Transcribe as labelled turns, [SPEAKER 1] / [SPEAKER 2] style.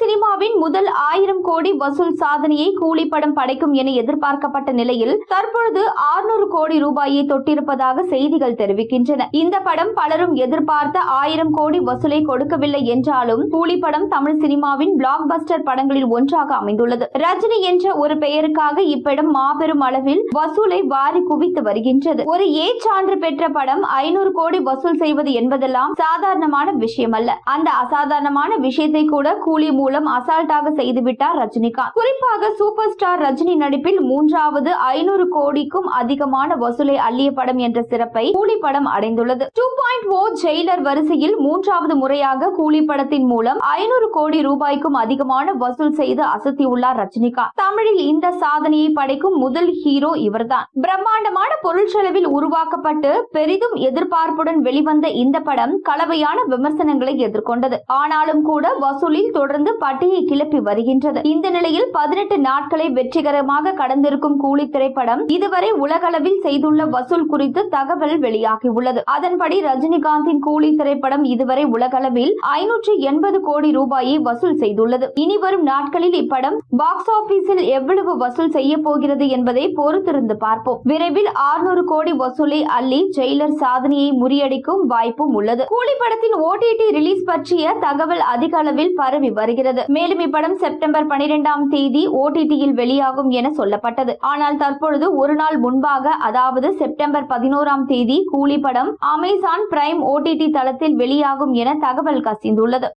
[SPEAKER 1] சினிமாவின் முதல் ஆயிரம் கோடி வசூல் சாதனையை கூலி படம் படைக்கும் என எதிர்பார்க்கப்பட்ட நிலையில் தற்பொழுது 600 கோடி ரூபாயை தொட்டிருப்பதாக செய்திகள் தெரிவிக்கின்றன. இந்த படம் பலரும் எதிர்பார்த்த ஆயிரம் கோடி வசூலை கொடுக்கவில்லை என்றாலும் கூலி படம் தமிழ் சினிமாவின் பிளாக் பஸ்டர் படங்களில் ஒன்றாக அமைந்துள்ளது. ரஜினி என்ற ஒரு பெயருக்காக இப்படம் மாபெரும் அளவில் வசூலை வாரி குவித்து வருகின்றது. ஒரு ஏ சான்று பெற்ற படம் ஐநூறு கோடி வசூல் செய்வது என்பதெல்லாம் சாதாரணமான விஷயம் அல்ல அந்த அசாதாரணமான விஷயத்தை கூட கூலி மூலம் மூலம் அசால்ட்டாக செய்துவிட்டார் ரஜினிகாந்த். குறிப்பாக சூப்பர் ஸ்டார் ரஜினி நடிப்பில் மூன்றாவது ஐநூறு கோடிக்கும் அதிகமான வசூலை அள்ளிய படம் என்ற சிறப்பை கூலி படம் அடைந்துள்ளது. டூ பாயிண்ட் ஓ ஜெயிலர் வரிசையில் மூன்றாவது முறையாக கூலி படத்தின் மூலம் ஐநூறு கோடி ரூபாய்க்கும் அதிகமான வசூல் செய்து அசத்தியுள்ளார் ரஜினிகாந்த். தமிழில் இந்த சாதனையை படைக்கும் முதல் ஹீரோ இவர்தான். பிரம்மாண்டமான பொருள் செலவில் உருவாக்கப்பட்டு பெரிதும் எதிர்பார்ப்புடன் வெளிவந்த இந்த படம் கலவையான விமர்சனங்களை எதிர்கொண்டது. ஆனாலும் கூட வசூலில் தொடர்ந்து பட்டியை கிளப்பி வருகின்றது. இந்த நிலையில் பதினெட்டு நாட்களை வெற்றிகரமாக கடந்திருக்கும் கூலி திரைப்படம் இதுவரை உலகளவில் செய்துள்ள வசூல் குறித்து தகவல் வெளியாகியுள்ளது. அதன்படி ரஜினிகாந்தின் கூலி திரைப்படம் இதுவரை உலகளவில் ஐநூற்று எண்பது கோடி ரூபாயை வசூல் செய்துள்ளது. இனி வரும் நாட்களில் இப்படம் பாக்ஸ் ஆபீஸில் எவ்வளவு வசூல் செய்ய போகிறது என்பதை பொறுத்திருந்து பார்ப்போம். விரைவில் 600 கோடி வசூலை அள்ளி ஜெயிலர் சாதனையை முறியடிக்கும் வாய்ப்பும் உள்ளது. கூலி படத்தின் ஓடிடி ரிலீஸ் பற்றிய தகவல் அதிக அளவில் பரவி வருகிறது. மேலும் இப்படம் செப்டம்பர் 12ஆம் தேதி ஓடிடியில் வெளியாகும் என சொல்லப்பட்டது. ஆனால் தற்பொழுது ஒரு நாள் முன்பாக அதாவது செப்டம்பர் பதினோராம் தேதி கூலி படம் அமேசான் பிரைம் ஓடிடி தளத்தில் வெளியாகும் என தகவல் கசிந்துள்ளது.